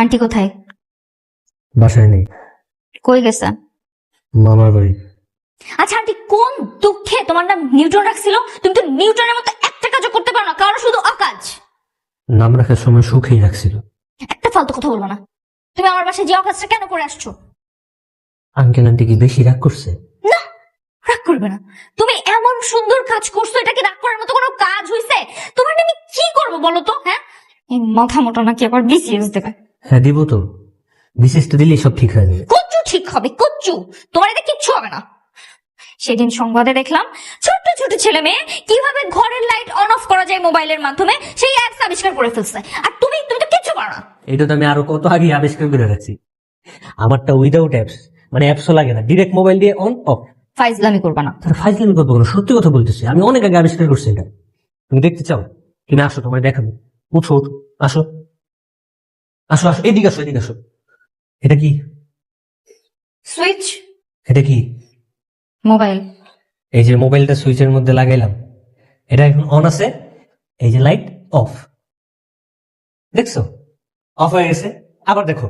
Aunty কোথায়? বাসায় নেই। কই গেছে? মামার বাড়ি। আচ্ছা আন্টি কোন দুঃখে তোমার নাম নিউটন রাখছিল? তুমি তো নিউটনের মতো একটা কাজও করতে পারো না কারণ শুধু অকাজ। নাম রাখার সময় সুখেই রাখছিল। একটা ফালতু কথা বলব না। তুমি আমার বাসায় যে অকাজটা কেন করে আসছো? আঙ্কেল আন্টি কি বেশি রাগ করছে? না রাগ করবে না। তুমি এমন সুন্দর কাজ করছ এটা কি রাগ করার মতো কোনো কাজ হইছে? তোমার নিয়ে আমি কি করব বলো তো হ্যাঁ? এই মাথা মোটা নাকি আবার বিসিএস দেবে? হ্যাঁ দিব তো। বিশেষটা দিলেই সব ঠিক হয়ে যাবে। ঠিক হবে কচ্ছু তোমার এটা কিচ্ছু হবে না। সেদিন সংবাদে দেখলাম ছোট্ট ছোট ছেলে মেয়ে কীভাবে ঘরের লাইট অন অফ করা যায় মোবাইলের মাধ্যমে সেই অ্যাপস আবিষ্কার করে ফেলছে। আর তুমি তুমি তো কিচ্ছু পারো না। এটা তো আমি আরও কত আগে আবিষ্কার করে রাখছি। আমারটা উইদাউট অ্যাপস মানে অ্যাপসও লাগে না। ডিরেক্ট মোবাইল দিয়ে অন অফ ফাইজলামি করবে না। তার ফাইজলামি করব কেন? সত্যি কথা বলতেছি। আমি অনেক আগে আবিষ্কার করছি এটা। তুমি দেখতে চাও? তুমি আসো তোমার দেখাবো। উঠো। আসো। আসো আসো এদিকে আসো এদিকে আসো। এটা কি? সুইচ এটা কি? মোবাইল এই যে মোবাইলটা সুইচের মধ্যে লাগাইলাম এটা এখন অন আছে এই যে লাইট অফ দেখছ? অফ হয়ে গেছে আবার দেখো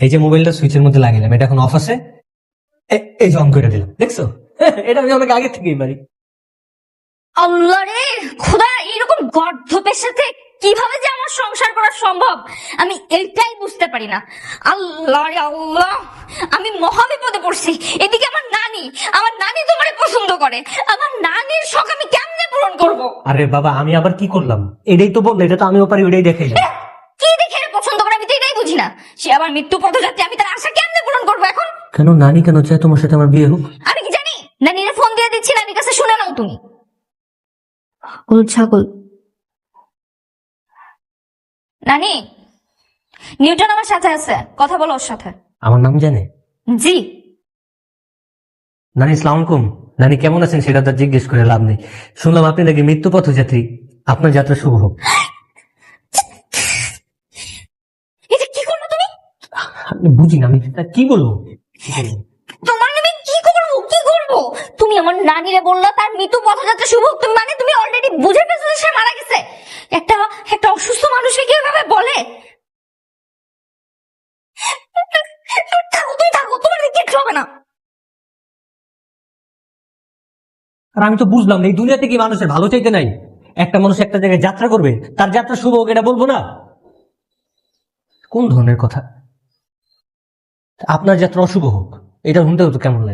এই যে মোবাইলটা সুইচের মধ্যে লাগাইলাম এটা এখন অফ আছে এই যে অন করে দিলাম দেখছ? এটা আমি অনেক আগে থেকেই পারি আল্লাহ রে খোদা এরকম গর্ধপের সাথে কীভাবে যে আমার সংসার করা সম্ভব আমি এটাই বুঝতে পারি না। আল্লাহ আল্লাহ আমি মহা বিপদে পড়ছি। এদিকে আমার নানি আমার নানি তোমার পছন্দ করে। আমার নানির শখ আমি কেমনে পূরণ করব? আরে বাবা আমি আবার কি করলাম? এটাই তো বলল এটা তো আমিও পারি ওইটাই দেখাইলাম কি দেখে এর পছন্দ করে? আমি তো এটাই বুঝি না। সে আবার মৃত্যু পথযাত্রী আমি তার আশা কেমনে পূরণ করব এখন? কেন নানি কেন চায় তোমার সাথে আমার বিয়ে হোক? আমি কি জানি? নানির ফোন দিয়ে দিচ্ছি নানির কাছে শুনে নাও তুমি। ছাগল। নানি নিউটন আমার সাথে আছে। কথা বলো ওর সাথে। আমার নাম জানে? জি। নানি ইসলাম আলাইকুম নানি কেমন আছেন? সেটা তার জিজ্ঞেস করে লাভ নেই। শুনলাম আপনি নাকি মৃত্যু পথযাত্রী। আপনার যাত্রা শুভ হোক। এটা কি করল তুমি? আমি বুঝি না আমি তা কি বলব? কি বলব? তোমার নামে কি করব? কি করব? তুমি আমার নানিরে বললা তার মৃত্যু পথযাত্রা শুভ হোক। তুমি মানে তুমি অলরেডি বুঝে ফেলছো যে সে মারা গেছে। একটা একটা অসুস্থ আর আমি তো বুঝলাম না, এই দুনিয়াতে কি মানুষের ভালো চাইতে নাই? একটা মানুষ একটা জায়গায় যাত্রা করবে তার যাত্রা শুভ হোক এটা বলব না? কোন ধরনের কথা? আপনার যাত্রা অশুভ হোক এটা শুনতে হতো কেমন লাগে?